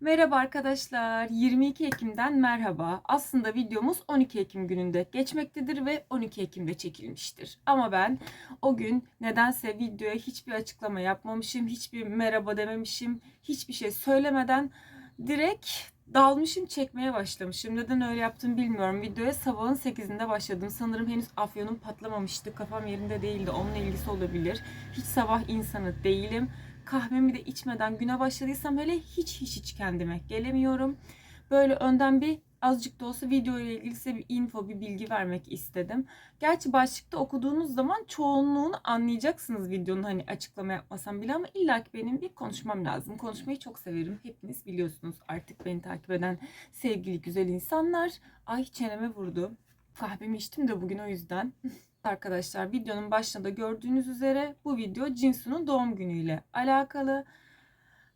Merhaba arkadaşlar. 22 Ekim'den merhaba. Aslında videomuz 12 Ekim gününde geçmektedir ve 12 Ekim'de çekilmiştir. Ama ben o gün nedense videoya hiçbir açıklama yapmamışım, hiçbir merhaba dememişim, hiçbir şey söylemeden direkt dalmışım çekmeye başlamışım. Neden öyle yaptım bilmiyorum. Videoya sabahın 8'inde başladım. Sanırım henüz afyonum patlamamıştı. Kafam yerinde değildi. Onunla ilgisi olabilir. Hiç sabah insanı değilim kahvemi de içmeden güne başladıysam hele hiç hiç hiç kendime gelemiyorum. Böyle önden bir azıcık da olsa video ile ilgili size bir info, bir bilgi vermek istedim. Gerçi başlıkta okuduğunuz zaman çoğunluğunu anlayacaksınız videonun hani açıklama yapmasam bile ama illa ki benim bir konuşmam lazım. Konuşmayı çok severim. Hepiniz biliyorsunuz artık beni takip eden sevgili güzel insanlar. Ay çeneme vurdu. Kahvemi içtim de bugün o yüzden. Arkadaşlar videonun başında da gördüğünüz üzere bu video Jinsu'nun doğum günüyle alakalı.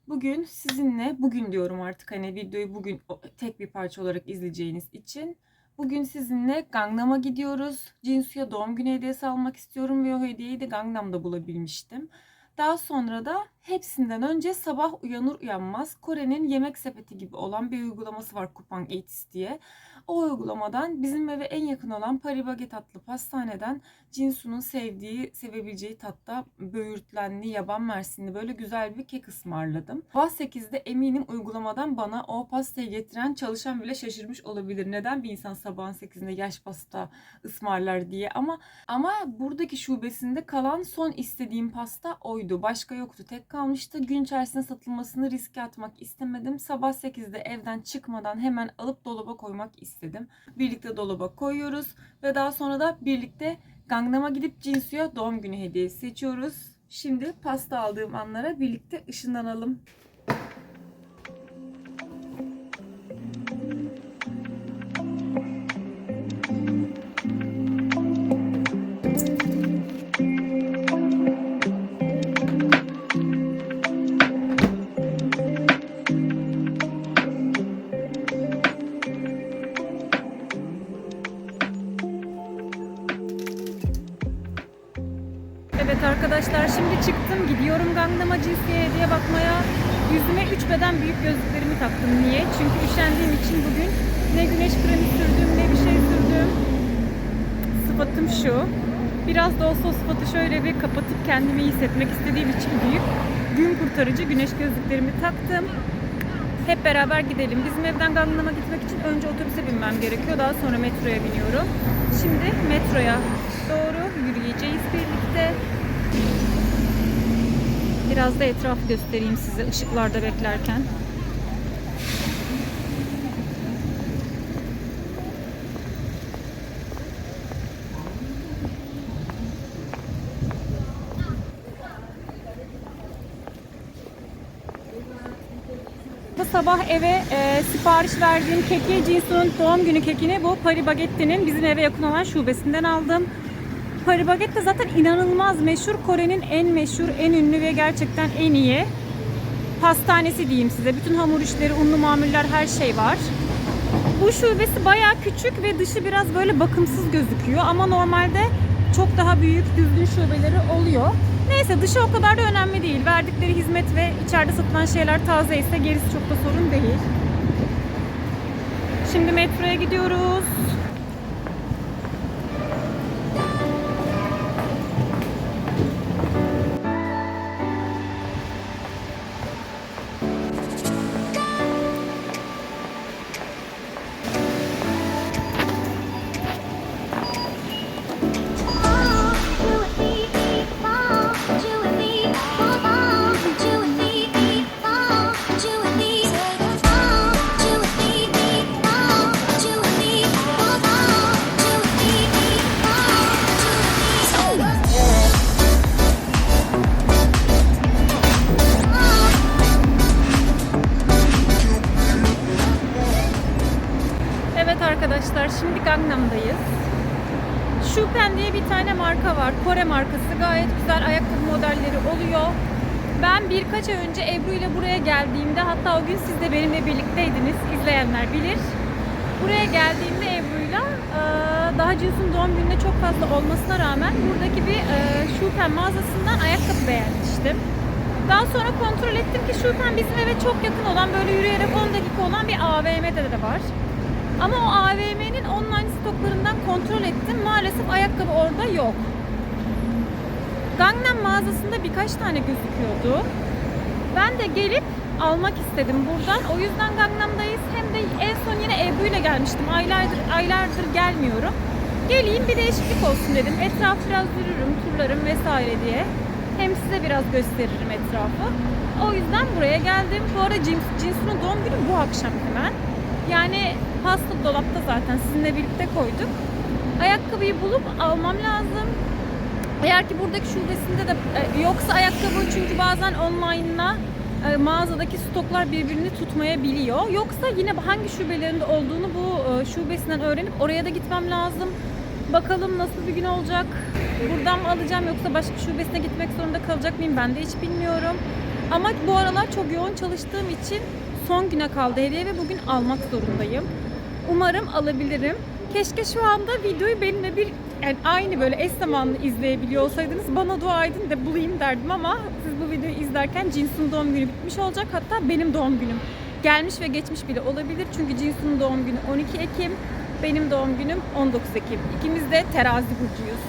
Bugün sizinle, bugün diyorum artık hani videoyu bugün tek bir parça olarak izleyeceğiniz için. Bugün sizinle Gangnam'a gidiyoruz. Jinsu'ya doğum günü hediyesi almak istiyorum ve o hediyeyi de Gangnam'da bulabilmiştim. Daha sonra da hepsinden önce sabah uyanır uyanmaz Kore'nin yemek sepeti gibi olan bir uygulaması var Coupang Eats diye. O uygulamadan bizim eve en yakın olan Paris tatlı pastaneden Cinsu'nun sevdiği, sevebileceği tatta böğürtlenli, yaban mersinli böyle güzel bir kek ısmarladım. Sabah 8'de eminim uygulamadan bana o pastayı getiren çalışan bile şaşırmış olabilir. Neden bir insan sabahın 8'inde yaş pasta ısmarlar diye ama ama buradaki şubesinde kalan son istediğim pasta oydu. Başka yoktu. Tek kalmıştı. Gün içerisinde satılmasını riske atmak istemedim. Sabah 8'de evden çıkmadan hemen alıp dolaba koymak istedim. Birlikte dolaba koyuyoruz ve daha sonra da birlikte Gangnam'a gidip Jinsu'ya doğum günü hediyesi seçiyoruz. Şimdi pasta aldığım anlara birlikte ışınlanalım. Gangnam'a cinsiye hediye bakmaya. Yüzüme 3 beden büyük gözlüklerimi taktım. Niye? Çünkü üşendiğim için bugün ne güneş kremi sürdüm ne bir şey sürdüm. Sıfatım şu. Biraz da olsa o sıfatı şöyle bir kapatıp kendimi iyi hissetmek istediğim için büyük gün kurtarıcı güneş gözlüklerimi taktım. Hep beraber gidelim. Bizim evden Gangnam'a gitmek için önce otobüse binmem gerekiyor. Daha sonra metroya biniyorum. Şimdi metroya doğru yürüyeceğiz birlikte. Biraz da etrafı göstereyim size ışıklarda beklerken. Sabah eve e, sipariş verdiğim keki Jinsu'nun doğum günü kekini bu Paris Baguette'nin bizim eve yakın olan şubesinden aldım. Paris Baguette zaten inanılmaz meşhur. Kore'nin en meşhur, en ünlü ve gerçekten en iyi pastanesi diyeyim size. Bütün hamur işleri, unlu mamuller her şey var. Bu şubesi bayağı küçük ve dışı biraz böyle bakımsız gözüküyor ama normalde çok daha büyük, düzgün şubeleri oluyor. Neyse dışı o kadar da önemli değil. Verdikleri hizmet ve içeride satılan şeyler taze ise gerisi çok da sorun değil. Şimdi metroya gidiyoruz. Geldiğimde hatta o gün siz de benimle birlikteydiniz. izleyenler bilir. Buraya geldiğimde Ebru'yla e, daha Cins'in doğum gününe çok fazla olmasına rağmen buradaki bir e, Shupen mağazasından ayakkabı beğenmiştim. Daha sonra kontrol ettim ki şuradan bizim eve çok yakın olan böyle yürüyerek 10 dakika olan bir AVM'de de var. Ama o AVM'nin online stoklarından kontrol ettim. Maalesef ayakkabı orada yok. Gangnam mağazasında birkaç tane gözüküyordu. Ben de gelip almak istedim buradan. O yüzden Gangnam'dayız. Hem de en son yine Ebru ile gelmiştim. Aylardır, aylardır gelmiyorum. Geleyim bir değişiklik olsun dedim. Etraf biraz yürürüm, turlarım vesaire diye. Hem size biraz gösteririm etrafı. O yüzden buraya geldim. Bu arada Cins, Cinsu'nun doğum günü bu akşam hemen. Yani pasta dolapta zaten sizinle birlikte koyduk. Ayakkabıyı bulup almam lazım. Eğer ki buradaki şubesinde de e, yoksa ayakkabı çünkü bazen online'la e, mağazadaki stoklar birbirini tutmayabiliyor. Yoksa yine hangi şubelerinde olduğunu bu e, şubesinden öğrenip oraya da gitmem lazım. Bakalım nasıl bir gün olacak. Buradan mı alacağım yoksa başka şubesine gitmek zorunda kalacak mıyım ben de hiç bilmiyorum. Ama bu aralar çok yoğun çalıştığım için son güne kaldı hediye ve bugün almak zorundayım. Umarım alabilirim. Keşke şu anda videoyu benimle bir yani aynı böyle eş zamanlı izleyebiliyor olsaydınız bana dua edin de bulayım derdim ama siz bu videoyu izlerken Cinsu'nun doğum günü bitmiş olacak. Hatta benim doğum günüm gelmiş ve geçmiş bile olabilir. Çünkü Cinsu'nun doğum günü 12 Ekim, benim doğum günüm 19 Ekim. İkimiz de terazi burcuyuz.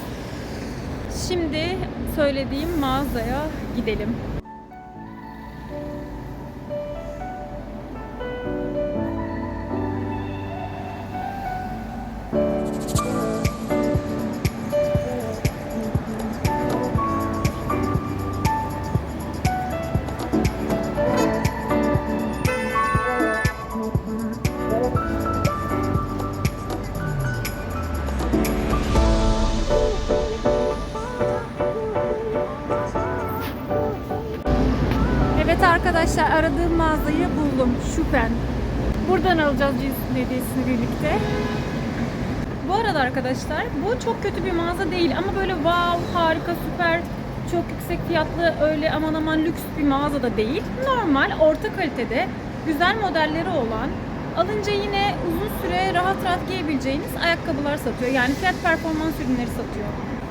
Şimdi söylediğim mağazaya gidelim. Arkadaşlar aradığım mağazayı buldum. Şüphen. Buradan alacağız cins hediyesini birlikte. Bu arada arkadaşlar bu çok kötü bir mağaza değil ama böyle wow harika süper çok yüksek fiyatlı öyle aman aman lüks bir mağaza da değil. Normal orta kalitede güzel modelleri olan alınca yine uzun süre rahat rahat giyebileceğiniz ayakkabılar satıyor. Yani fiyat performans ürünleri satıyor.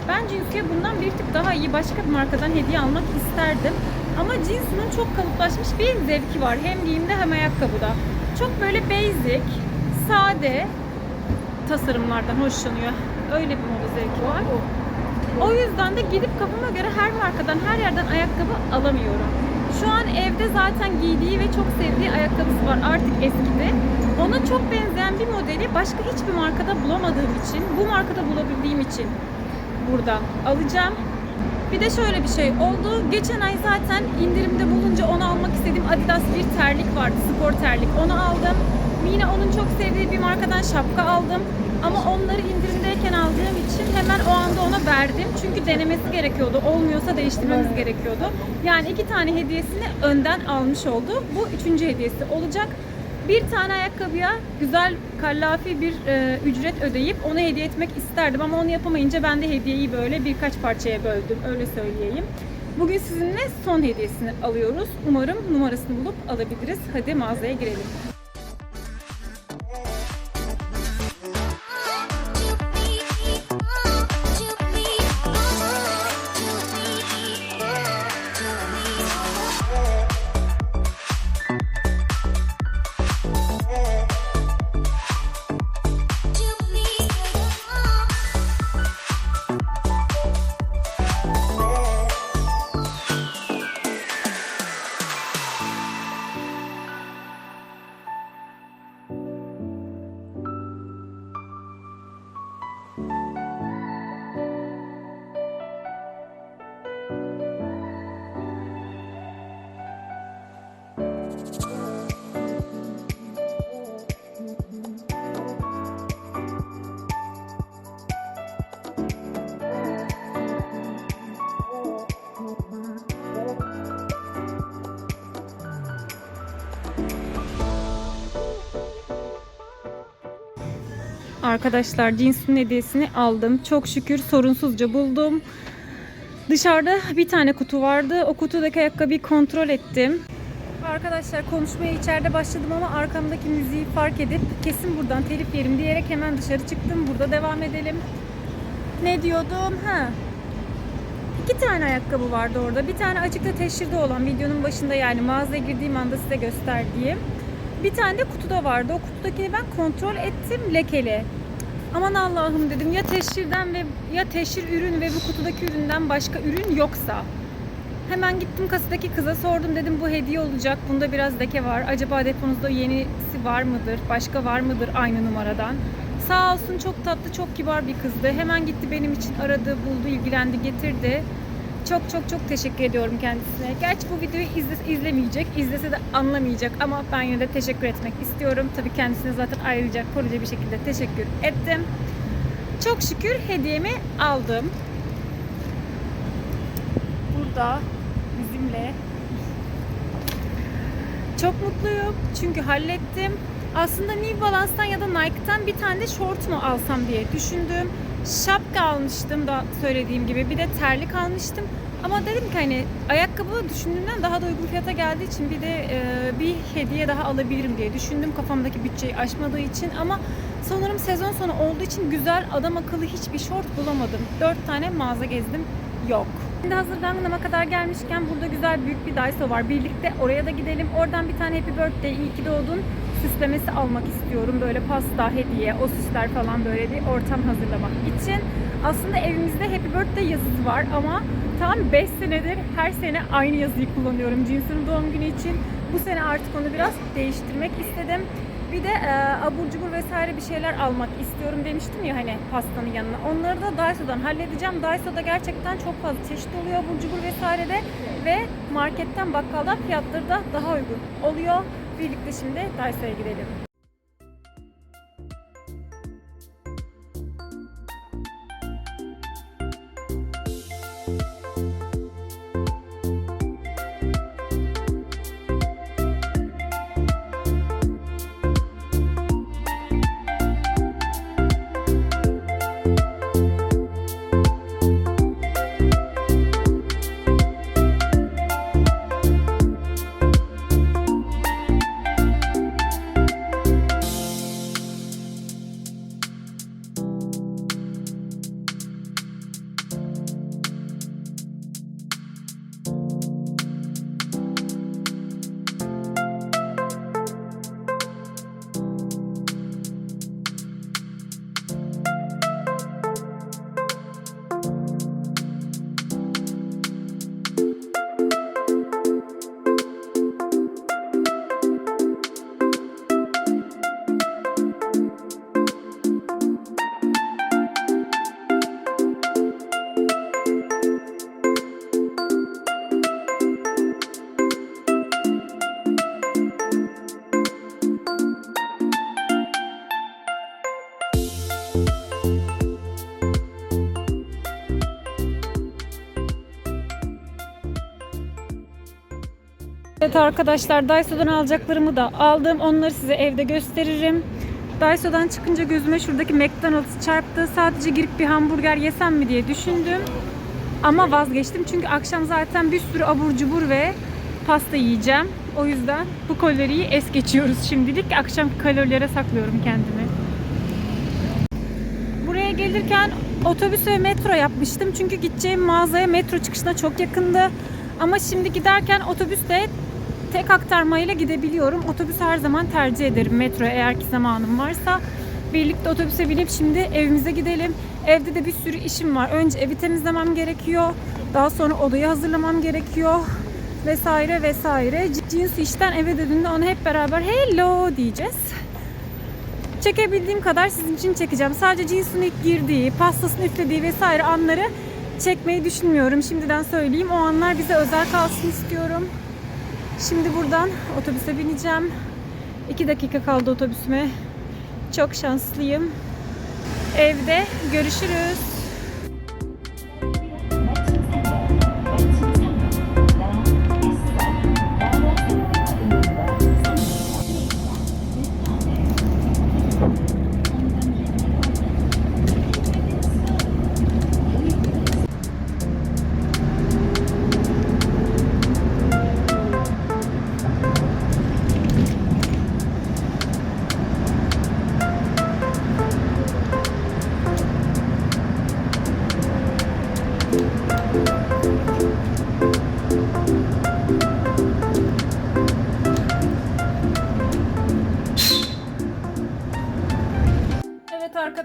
Ben Cinsu'ya bundan bir tık daha iyi başka bir markadan hediye almak isterdim. Ama Cinsu'nun çok kalıplaşmış bir zevki var. Hem giyimde hem ayakkabıda. Çok böyle basic, sade tasarımlardan hoşlanıyor. Öyle bir moda zevki var. O yüzden de gidip kafama göre her markadan, her yerden ayakkabı alamıyorum. Şu an evde zaten giydiği ve çok sevdiği ayakkabısı var artık eskidi. Ona çok benzeyen bir modeli başka hiçbir markada bulamadığım için, bu markada bulabildiğim için buradan alacağım. Bir de şöyle bir şey oldu. Geçen ay zaten indirimde bulunca onu almak istediğim Adidas bir terlik vardı. Spor terlik. Onu aldım. Yine onun çok sevdiği bir markadan şapka aldım. Ama onları indirimdeyken aldığım için hemen o anda ona verdim. Çünkü denemesi gerekiyordu. Olmuyorsa değiştirmemiz gerekiyordu. Yani iki tane hediyesini önden almış oldu. Bu üçüncü hediyesi olacak. Bir tane ayakkabıya güzel kallafi bir e, ücret ödeyip onu hediye etmek isterdim ama onu yapamayınca ben de hediyeyi böyle birkaç parçaya böldüm öyle söyleyeyim. Bugün sizinle son hediyesini alıyoruz. Umarım numarasını bulup alabiliriz. Hadi mağazaya girelim. Arkadaşlar cinsin hediyesini aldım. Çok şükür sorunsuzca buldum. Dışarıda bir tane kutu vardı. O kutudaki ayakkabıyı kontrol ettim. Arkadaşlar konuşmaya içeride başladım ama arkamdaki müziği fark edip kesin buradan telif yerim diyerek hemen dışarı çıktım. Burada devam edelim. Ne diyordum? Ha. İki tane ayakkabı vardı orada. Bir tane açıkta teşhirde olan videonun başında yani mağazaya girdiğim anda size gösterdiğim. Bir tane de kutuda vardı. O kutudakini ben kontrol ettim lekeli. Aman Allah'ım dedim ya teşhirden ve ya teşhir ürün ve bu kutudaki üründen başka ürün yoksa. Hemen gittim kasadaki kıza sordum dedim bu hediye olacak. Bunda biraz leke var. Acaba deponuzda yenisi var mıdır? Başka var mıdır aynı numaradan? Sağ olsun çok tatlı, çok kibar bir kızdı. Hemen gitti benim için aradı, buldu, ilgilendi, getirdi. Çok çok çok teşekkür ediyorum kendisine. Gerçi bu videoyu izle, izlemeyecek, izlese de anlamayacak ama ben yine de teşekkür etmek istiyorum. Tabii kendisine zaten ayrıca koruyucu bir şekilde teşekkür ettim. Çok şükür hediyemi aldım. Burada bizimle. Çok mutluyum çünkü hallettim. Aslında New Balance'tan ya da Nike'tan bir tane de short mu alsam diye düşündüm. Şapka almıştım da söylediğim gibi. Bir de terlik almıştım. Ama dedim ki hani ayakkabı düşündüğümden daha da uygun fiyata geldiği için bir de e, bir hediye daha alabilirim diye düşündüm. Kafamdaki bütçeyi aşmadığı için ama sanırım sezon sonu olduğu için güzel adam akıllı hiçbir short bulamadım. 4 tane mağaza gezdim. Yok. Şimdi hazır Gangnam'a kadar gelmişken burada güzel büyük bir Daiso var. Birlikte oraya da gidelim. Oradan bir tane Happy Birthday, iyi ki doğdun süslemesi almak istiyorum. Böyle pasta, hediye, o süsler falan böyle bir ortam hazırlamak için. Aslında evimizde Happy Birthday yazısı var ama tam 5 senedir her sene aynı yazıyı kullanıyorum Cinsu'nun doğum günü için. Bu sene artık onu biraz değiştirmek istedim. Bir de e, abur cubur vesaire bir şeyler almak istiyorum demiştim ya hani pastanın yanına. Onları da Daiso'dan halledeceğim. Daiso'da gerçekten çok fazla çeşit oluyor abur cubur vesairede ve marketten bakkaldan fiyatları da daha uygun oluyor. Birlikte şimdi Daiso'ya gidelim. Evet arkadaşlar Daiso'dan alacaklarımı da aldım. Onları size evde gösteririm. Daiso'dan çıkınca gözüme şuradaki McDonald's çarptı. Sadece girip bir hamburger yesem mi diye düşündüm. Ama vazgeçtim çünkü akşam zaten bir sürü abur cubur ve pasta yiyeceğim. O yüzden bu kaloriyi es geçiyoruz şimdilik. Akşam kalorilere saklıyorum kendimi. Buraya gelirken otobüs ve metro yapmıştım. Çünkü gideceğim mağazaya metro çıkışına çok yakındı. Ama şimdi giderken otobüsle tek aktarmayla gidebiliyorum. Otobüs her zaman tercih ederim metro eğer ki zamanım varsa. Birlikte otobüse binip şimdi evimize gidelim. Evde de bir sürü işim var. Önce evi temizlemem gerekiyor. Daha sonra odayı hazırlamam gerekiyor. Vesaire vesaire. Cinsu işten eve döndüğünde ona hep beraber hello diyeceğiz. Çekebildiğim kadar sizin için çekeceğim. Sadece Cinsu'nun ilk girdiği, pastasını üflediği vesaire anları çekmeyi düşünmüyorum. Şimdiden söyleyeyim. O anlar bize özel kalsın istiyorum. Şimdi buradan otobüse bineceğim. 2 dakika kaldı otobüsüme. Çok şanslıyım. Evde görüşürüz.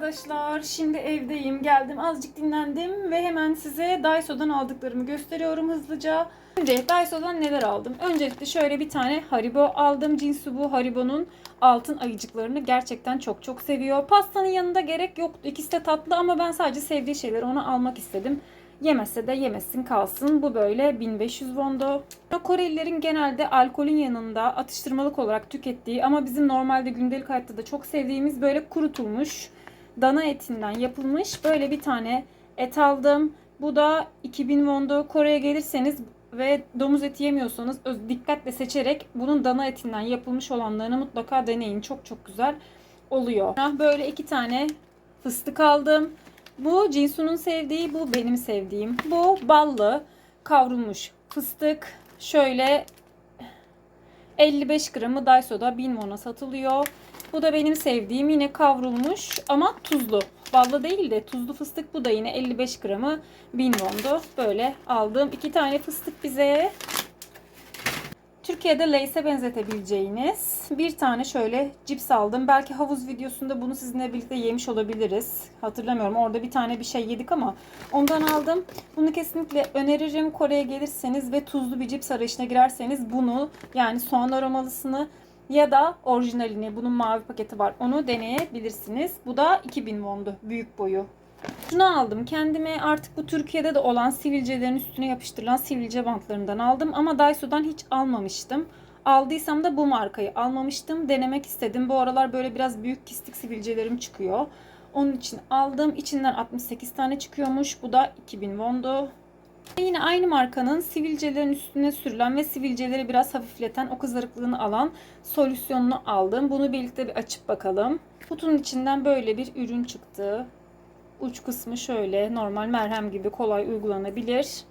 Arkadaşlar şimdi evdeyim geldim azıcık dinlendim ve hemen size Daiso'dan aldıklarımı gösteriyorum hızlıca. Önce Daiso'dan neler aldım? Öncelikle şöyle bir tane Haribo aldım. Jinsu bu Haribo'nun altın ayıcıklarını gerçekten çok çok seviyor. Pastanın yanında gerek yoktu. İkisi de tatlı ama ben sadece sevdiği şeyleri ona almak istedim. Yemese de yemesin kalsın. Bu böyle 1500 wondu. Korelilerin genelde alkolün yanında atıştırmalık olarak tükettiği ama bizim normalde gündelik hayatta da çok sevdiğimiz böyle kurutulmuş dana etinden yapılmış böyle bir tane et aldım. Bu da 2000 wondu. Kore'ye gelirseniz ve domuz eti yemiyorsanız dikkatle seçerek bunun dana etinden yapılmış olanlarını mutlaka deneyin. Çok çok güzel oluyor. Ah, Böyle iki tane fıstık aldım. Bu Jinsu'nun sevdiği, bu benim sevdiğim. Bu ballı kavrulmuş fıstık. Şöyle 55 gramı Daiso'da 1000 won'a satılıyor. Bu da benim sevdiğim yine kavrulmuş ama tuzlu. Ballı değil de tuzlu fıstık. Bu da yine 55 gramı 1000 won'du. Böyle aldığım iki tane fıstık bize. Türkiye'de Lay's'e benzetebileceğiniz bir tane şöyle cips aldım. Belki havuz videosunda bunu sizinle birlikte yemiş olabiliriz. Hatırlamıyorum. Orada bir tane bir şey yedik ama ondan aldım. Bunu kesinlikle öneririm. Kore'ye gelirseniz ve tuzlu bir cips arayışına girerseniz bunu yani soğan aromalısını ya da orijinalini bunun mavi paketi var onu deneyebilirsiniz. Bu da 2000 wondu büyük boyu. Şunu aldım. Kendime artık bu Türkiye'de de olan sivilcelerin üstüne yapıştırılan sivilce bantlarından aldım. Ama Daiso'dan hiç almamıştım. Aldıysam da bu markayı almamıştım. Denemek istedim. Bu aralar böyle biraz büyük kistik sivilcelerim çıkıyor. Onun için aldım. İçinden 68 tane çıkıyormuş. Bu da 2000 wondu. Yine aynı markanın sivilcelerin üstüne sürülen ve sivilceleri biraz hafifleten, o kızarıklığını alan solüsyonunu aldım. Bunu birlikte bir açıp bakalım. Kutunun içinden böyle bir ürün çıktı. Uç kısmı şöyle normal merhem gibi kolay uygulanabilir.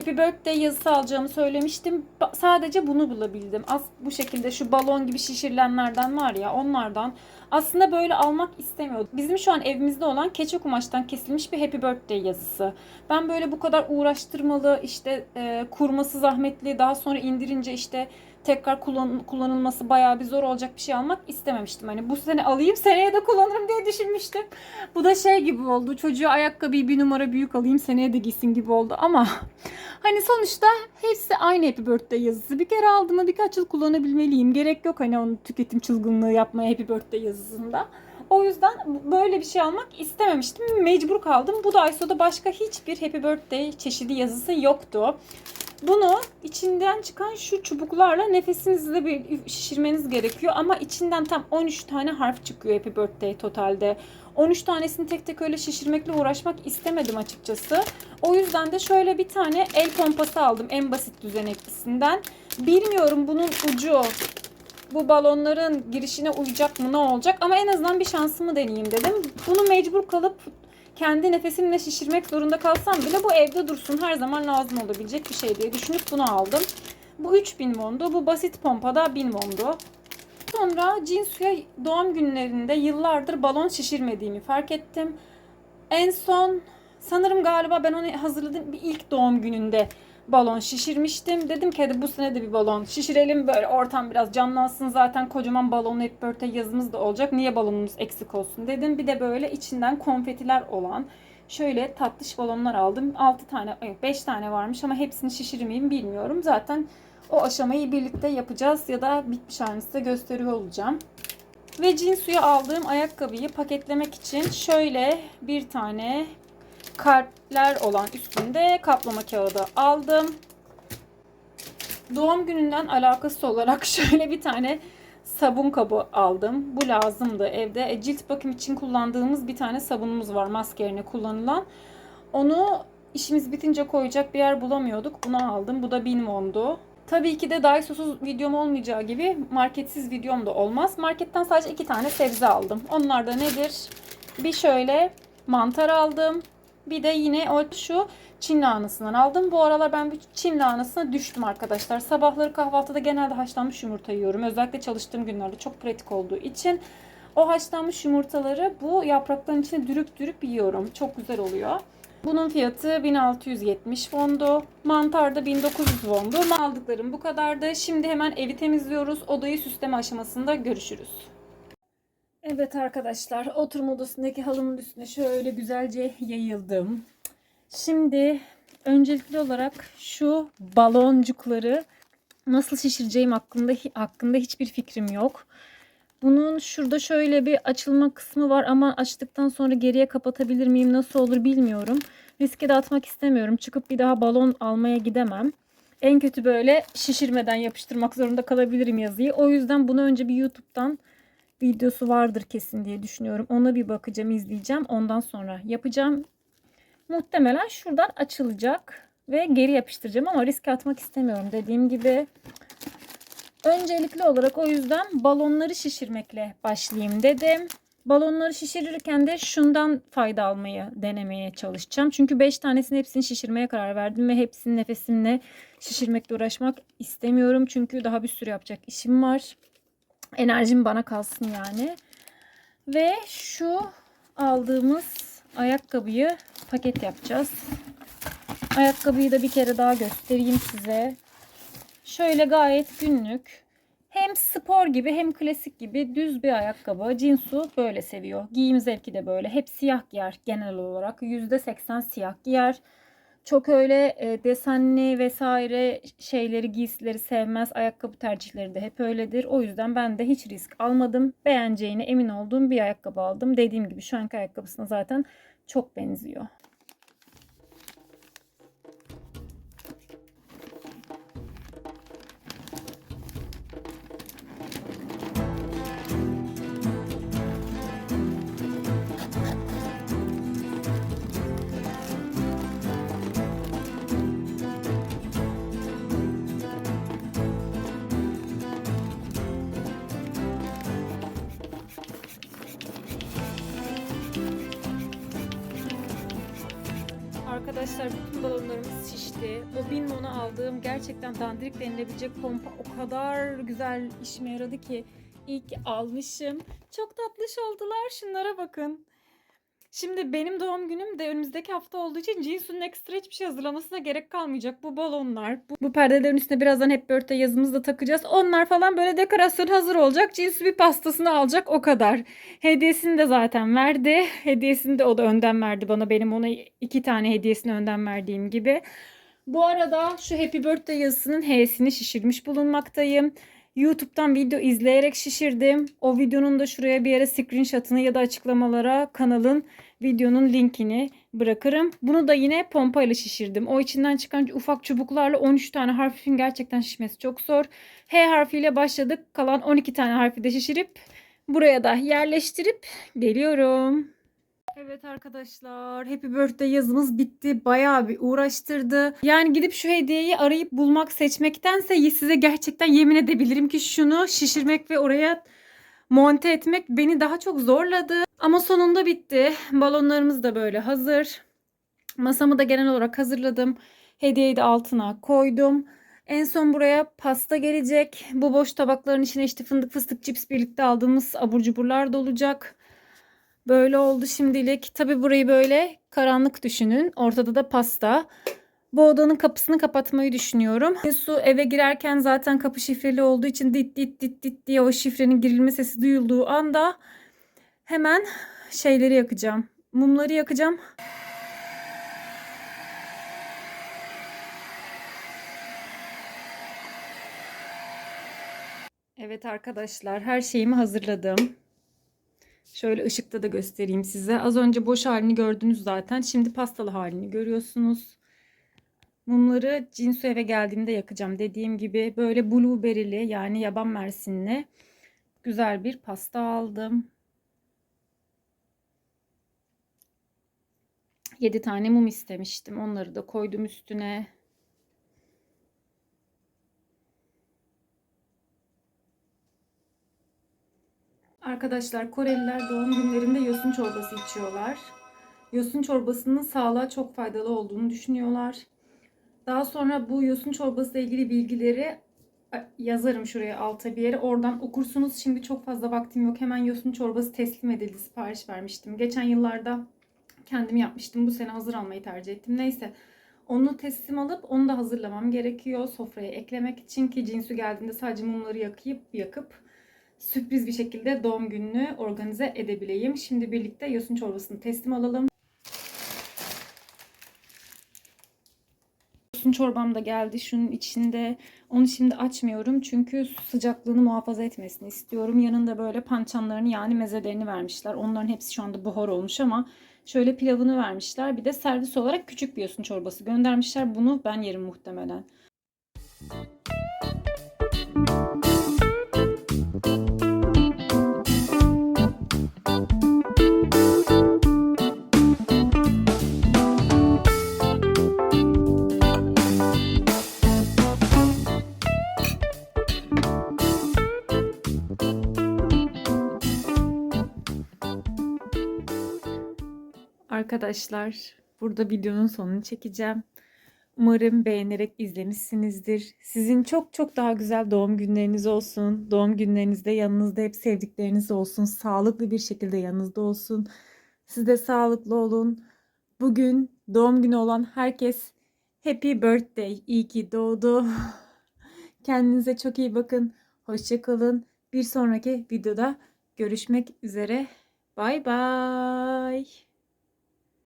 Happy Birthday yazısı alacağımı söylemiştim. Ba- Sadece bunu bulabildim. Az bu şekilde şu balon gibi şişirilenlerden var ya onlardan. Aslında böyle almak istemiyordum. Bizim şu an evimizde olan keçe kumaştan kesilmiş bir Happy Birthday yazısı. Ben böyle bu kadar uğraştırmalı, işte e, kurması zahmetli, daha sonra indirince işte tekrar kullan, kullanılması bayağı bir zor olacak bir şey almak istememiştim. Hani bu sene alayım, seneye de kullanırım diye düşünmüştüm. Bu da şey gibi oldu. Çocuğa ayakkabıyı bir numara büyük alayım, seneye de giysin gibi oldu ama hani sonuçta hepsi aynı Happy Birthday yazısı. Bir kere aldım mı birkaç yıl kullanabilmeliyim. Gerek yok hani onun tüketim çılgınlığı yapmaya Happy Birthday yazısında. O yüzden böyle bir şey almak istememiştim. Mecbur kaldım. Bu Daiso'da başka hiçbir Happy Birthday çeşidi yazısı yoktu. Bunu içinden çıkan şu çubuklarla nefesinizle bir şişirmeniz gerekiyor. Ama içinden tam 13 tane harf çıkıyor Happy Birthday totalde. 13 tanesini tek tek öyle şişirmekle uğraşmak istemedim açıkçası. O yüzden de şöyle bir tane el pompası aldım en basit düzeneklisinden. Bilmiyorum bunun ucu bu balonların girişine uyacak mı ne olacak ama en azından bir şansımı deneyeyim dedim. Bunu mecbur kalıp kendi nefesimle şişirmek zorunda kalsam bile bu evde dursun her zaman lazım olabilecek bir şey diye düşünüp bunu aldım. Bu 3000 wondu. Bu basit pompada 1000 wondu. Sonra Jinsu'ya doğum günlerinde yıllardır balon şişirmediğimi fark ettim. En son sanırım galiba ben onu hazırladığım bir ilk doğum gününde balon şişirmiştim. Dedim ki hadi bu sene de bir balon şişirelim böyle ortam biraz canlansın. Zaten kocaman balonlu hep birthday yazımız da olacak. Niye balonumuz eksik olsun dedim. Bir de böyle içinden konfetiler olan şöyle tatlış balonlar aldım. 6 tane, 5 tane varmış ama hepsini şişirir miyim bilmiyorum. Zaten o aşamayı birlikte yapacağız ya da bitmiş halini size gösteriyor olacağım. Ve Jinsu'ya aldığım ayakkabıyı paketlemek için şöyle bir tane kalpler olan üstünde kaplama kağıdı aldım. Doğum gününden alakası olarak şöyle bir tane sabun kabı aldım. Bu lazımdı evde. E, cilt bakım için kullandığımız bir tane sabunumuz var maske yerine kullanılan. Onu işimiz bitince koyacak bir yer bulamıyorduk. Bunu aldım. Bu da 1000 wondu. Tabii ki de Daiso'suz videom olmayacağı gibi marketsiz videom da olmaz. Marketten sadece iki tane sebze aldım. Onlar da nedir? Bir şöyle mantar aldım. Bir de yine o şu Çin lahanasından aldım. Bu aralar ben bir Çin lahanasına düştüm arkadaşlar. Sabahları kahvaltıda genelde haşlanmış yumurta yiyorum. Özellikle çalıştığım günlerde çok pratik olduğu için. O haşlanmış yumurtaları bu yaprakların içine dürüp dürüp yiyorum. Çok güzel oluyor. Bunun fiyatı 1670 wondu. Mantar da 1900 wondu. Aldıklarım bu kadardı. Şimdi hemen evi temizliyoruz. Odayı süsleme aşamasında görüşürüz. Evet arkadaşlar oturma odasındaki halımın üstüne şöyle güzelce yayıldım. Şimdi öncelikli olarak şu baloncukları nasıl şişireceğim hakkında hakkında hiçbir fikrim yok. Bunun şurada şöyle bir açılma kısmı var ama açtıktan sonra geriye kapatabilir miyim nasıl olur bilmiyorum. Riske de atmak istemiyorum. Çıkıp bir daha balon almaya gidemem. En kötü böyle şişirmeden yapıştırmak zorunda kalabilirim yazıyı. O yüzden bunu önce bir YouTube'dan videosu vardır kesin diye düşünüyorum. Ona bir bakacağım, izleyeceğim. Ondan sonra yapacağım. Muhtemelen şuradan açılacak ve geri yapıştıracağım ama riske atmak istemiyorum. Dediğim gibi öncelikli olarak o yüzden balonları şişirmekle başlayayım dedim. Balonları şişirirken de şundan fayda almayı denemeye çalışacağım. Çünkü 5 tanesini hepsini şişirmeye karar verdim ve hepsinin nefesinle şişirmekle uğraşmak istemiyorum. Çünkü daha bir sürü yapacak işim var. Enerjim bana kalsın yani. Ve şu aldığımız ayakkabıyı paket yapacağız. Ayakkabıyı da bir kere daha göstereyim size. Şöyle gayet günlük. Hem spor gibi hem klasik gibi düz bir ayakkabı. Cinsu böyle seviyor. Giyim zevki de böyle. Hep siyah giyer genel olarak. %80 siyah giyer. Çok öyle e, desenli vesaire şeyleri, giysileri sevmez. Ayakkabı tercihleri de hep öyledir. O yüzden ben de hiç risk almadım. Beğeneceğine emin olduğum bir ayakkabı aldım. Dediğim gibi şu anki ayakkabısına zaten çok benziyor. Balonlarımız şişti. O bin mona aldığım gerçekten dandirik denilebilecek pompa o kadar güzel işime yaradı ki ki almışım. Çok tatlış oldular. Şunlara bakın. Şimdi benim doğum günüm de önümüzdeki hafta olduğu için Jisoo'nun ekstra hiçbir şey hazırlamasına gerek kalmayacak. Bu balonlar, bu, bu perdelerin üstüne birazdan hep birthday yazımızı da takacağız. Onlar falan böyle dekorasyon hazır olacak. Jisoo bir pastasını alacak o kadar. Hediyesini de zaten verdi. Hediyesini de o da önden verdi bana. Benim ona iki tane hediyesini önden verdiğim gibi. Bu arada şu Happy Birthday yazısının H'sini şişirmiş bulunmaktayım. YouTube'dan video izleyerek şişirdim. O videonun da şuraya bir yere screenshot'ını ya da açıklamalara kanalın videonun linkini bırakırım. Bunu da yine pompayla şişirdim. O içinden çıkan ufak çubuklarla 13 tane harfin gerçekten şişmesi çok zor. H harfiyle başladık. Kalan 12 tane harfi de şişirip buraya da yerleştirip geliyorum. Evet arkadaşlar Happy Birthday yazımız bitti. Bayağı bir uğraştırdı. Yani gidip şu hediyeyi arayıp bulmak seçmektense size gerçekten yemin edebilirim ki şunu şişirmek ve oraya monte etmek beni daha çok zorladı. Ama sonunda bitti. Balonlarımız da böyle hazır. Masamı da genel olarak hazırladım. Hediyeyi de altına koydum. En son buraya pasta gelecek. Bu boş tabakların içine işte fındık fıstık cips birlikte aldığımız abur cuburlar da olacak. Böyle oldu şimdilik. Tabi burayı böyle karanlık düşünün. Ortada da pasta. Bu odanın kapısını kapatmayı düşünüyorum. Su eve girerken zaten kapı şifreli olduğu için dit dit dit dit diye o şifrenin girilme sesi duyulduğu anda hemen şeyleri yakacağım. Mumları yakacağım. Evet arkadaşlar her şeyimi hazırladım. Şöyle ışıkta da göstereyim size. Az önce boş halini gördünüz zaten. Şimdi pastalı halini görüyorsunuz. Mumları Cinsu eve geldiğimde yakacağım. Dediğim gibi böyle blueberry'li yani yaban mersinli güzel bir pasta aldım. 7 tane mum istemiştim. Onları da koydum üstüne. Arkadaşlar Koreliler doğum günlerinde yosun çorbası içiyorlar. Yosun çorbasının sağlığa çok faydalı olduğunu düşünüyorlar. Daha sonra bu yosun çorbası ile ilgili bilgileri yazarım şuraya alta bir yere. Oradan okursunuz. Şimdi çok fazla vaktim yok. Hemen yosun çorbası teslim edildi. Sipariş vermiştim. Geçen yıllarda kendim yapmıştım. Bu sene hazır almayı tercih ettim. Neyse. Onu teslim alıp onu da hazırlamam gerekiyor. Sofraya eklemek için ki cinsu geldiğinde sadece mumları yakıp yakıp sürpriz bir şekilde doğum gününü organize edebileyim. Şimdi birlikte yosun çorbasını teslim alalım. Çorbam da geldi. Şunun içinde onu şimdi açmıyorum çünkü sıcaklığını muhafaza etmesini istiyorum. Yanında böyle pançanlarını yani mezelerini vermişler. Onların hepsi şu anda buhar olmuş ama şöyle pilavını vermişler. Bir de servis olarak küçük bir yosun çorbası göndermişler. Bunu ben yerim muhtemelen. Arkadaşlar burada videonun sonunu çekeceğim. Umarım beğenerek izlemişsinizdir. Sizin çok çok daha güzel doğum günleriniz olsun. Doğum günlerinizde yanınızda hep sevdikleriniz olsun. Sağlıklı bir şekilde yanınızda olsun. Siz de sağlıklı olun. Bugün doğum günü olan herkes happy birthday. İyi ki doğdu. Kendinize çok iyi bakın. Hoşçakalın. Bir sonraki videoda görüşmek üzere. Bye bye.